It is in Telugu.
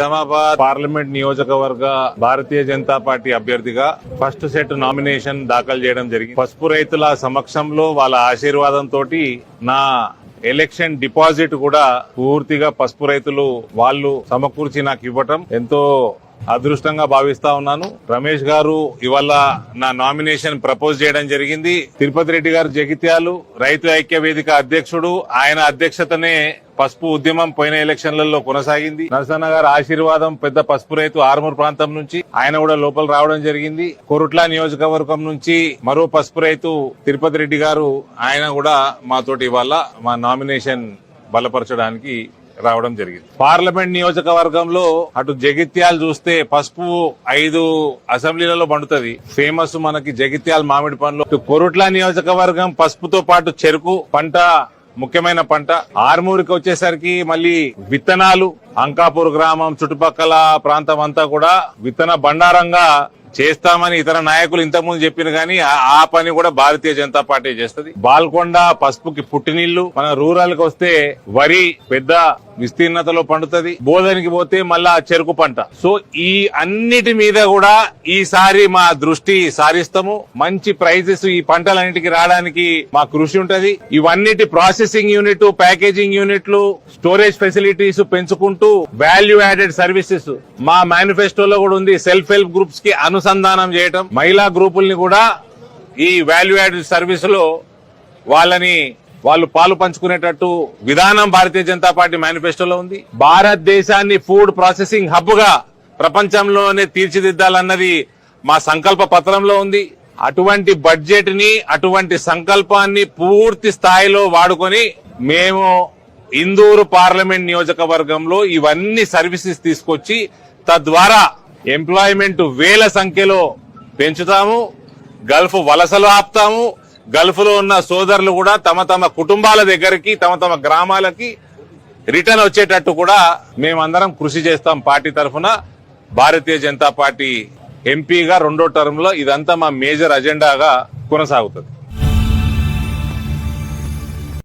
నిజామాబాద్ పార్లమెంట్ నియోజకవర్గ భారతీయ జనతా పార్టీ అభ్యర్థిగా ఫస్ట్ సెట్ నామినేషన్ దాఖలు చేయడం జరిగింది. పసుపు రైతుల సమక్షంలో వాళ్ళ ఆశీర్వాదంతో నా ఎలక్షన్ డిపాజిట్ కూడా పూర్తిగా పసుపు రైతులు వాళ్ళు సమకూర్చి నాకు ఇవ్వటం ఎంతో అదృష్టంగా భావిస్తా ఉన్నాను. రమేష్ గారు ఇవాళ నా నామినేషన్ ప్రపోజ్ చేయడం జరిగింది. తిరుపతి రెడ్డి గారు జగిత్యాలు రైతు ఐక్య వేదిక అధ్యక్షుడు. ఆయన అధ్యక్షతనే పసుపు ఉద్యమం పోయిన ఎలక్షన్లలో కొనసాగింది. నరసన్న గారు ఆశీర్వాదం పెద్ద పసుపు రైతు ఆర్మూర్ ప్రాంతం నుంచి ఆయన కూడా లోపల రావడం జరిగింది. కొరుట్ల నియోజకవర్గం నుంచి మరో పసుపు రైతు తిరుపతి రెడ్డి గారు ఆయన కూడా మాతోటి ఇవాళ మా నామినేషన్ బలపరచడానికి రావడం జరిగింది. పార్లమెంట్ నియోజకవర్గంలో అటు జగిత్యాలు చూస్తే పసుపు ఐదు అసెంబ్లీలలో పండుతుంది. ఫేమస్ మనకి జగిత్యాల మామిడి పండ్లు. ఇటు కొరుట్ల నియోజకవర్గం పసుపుతో పాటు చెరుకు పంట ముఖ్యమైన పంట. ఆర్మూరికి వచ్చేసరికి మళ్ళీ విత్తనాలు. అంకాపూర్ గ్రామం చుట్టుపక్కల ప్రాంతం అంతా కూడా విత్తన బండారంగా చేస్తామని ఇతర నాయకులు ఇంతకుముందు చెప్పిన కానీ ఆ- పని కూడా భారతీయ జనతా పార్టీ చేస్తుంది. బాల్కొండ పసుపుకి పుట్టినీళ్ళు మన రూరల్కి వస్తే వరి పెద్ద విస్తీర్ణతలో పండుతుంది. బోధనికి పోతే మళ్ళా చెరుకు పంట. సో ఈ అన్నిటి మీద కూడా ఈసారి మా దృష్టి సారిస్తాము. మంచి ప్రైజెస్ ఈ పంటలన్నిటికి రావడానికి మా కృషి ఉంటది. ఇవన్నిటి ప్రాసెసింగ్ యూనిట్ ప్యాకేజింగ్ యూనిట్లు స్టోరేజ్ ఫెసిలిటీస్ పెంచుకుంటూ వాల్యూ యాడెడ్ సర్వీసెస్ మా మేనిఫెస్టోలో కూడా ఉంది. సెల్ఫ్ హెల్ప్ గ్రూప్స్కి అనుసంధానం చేయటం. మహిళా గ్రూపుల్ని కూడా ఈ వాల్యూ యాడెడ్ సర్వీస్లో వాళ్ళని వాళ్ళు పాలు పంచుకునేటట్టు విధానం భారతీయ జనతా పార్టీ మేనిఫెస్టోలో ఉంది. భారతదేశాన్ని ఫుడ్ ప్రాసెసింగ్ హబ్గా ప్రపంచంలోనే తీర్చిదిద్దాలన్నది మా సంకల్ప పత్రంలో ఉంది. అటువంటి బడ్జెట్ని అటువంటి సంకల్పాన్ని పూర్తి స్థాయిలో వాడుకొని మేము ఇందూరు పార్లమెంట్ నియోజకవర్గంలో ఇవన్నీ సర్వీసెస్ తీసుకొచ్చి తద్వారా ఎంప్లాయ్మెంట్ వేల సంఖ్యలో పెంచుతాము గల్ఫ్ వలసలు ఆపుతాము గల్ఫ్లో ఉన్న సోదరులు కూడా తమ తమ కుటుంబాల దగ్గరికి తమ తమ గ్రామాలకి రిటర్న్ వచ్చేటట్టు కూడా మేమందరం కృషి చేస్తాం పార్టీ తరఫున. భారతీయ జనతా పార్టీ ఎంపీగా రెండో టర్మ్లో ఇదంతా మా మేజర్ అజెండాగా కొనసాగుతుంది.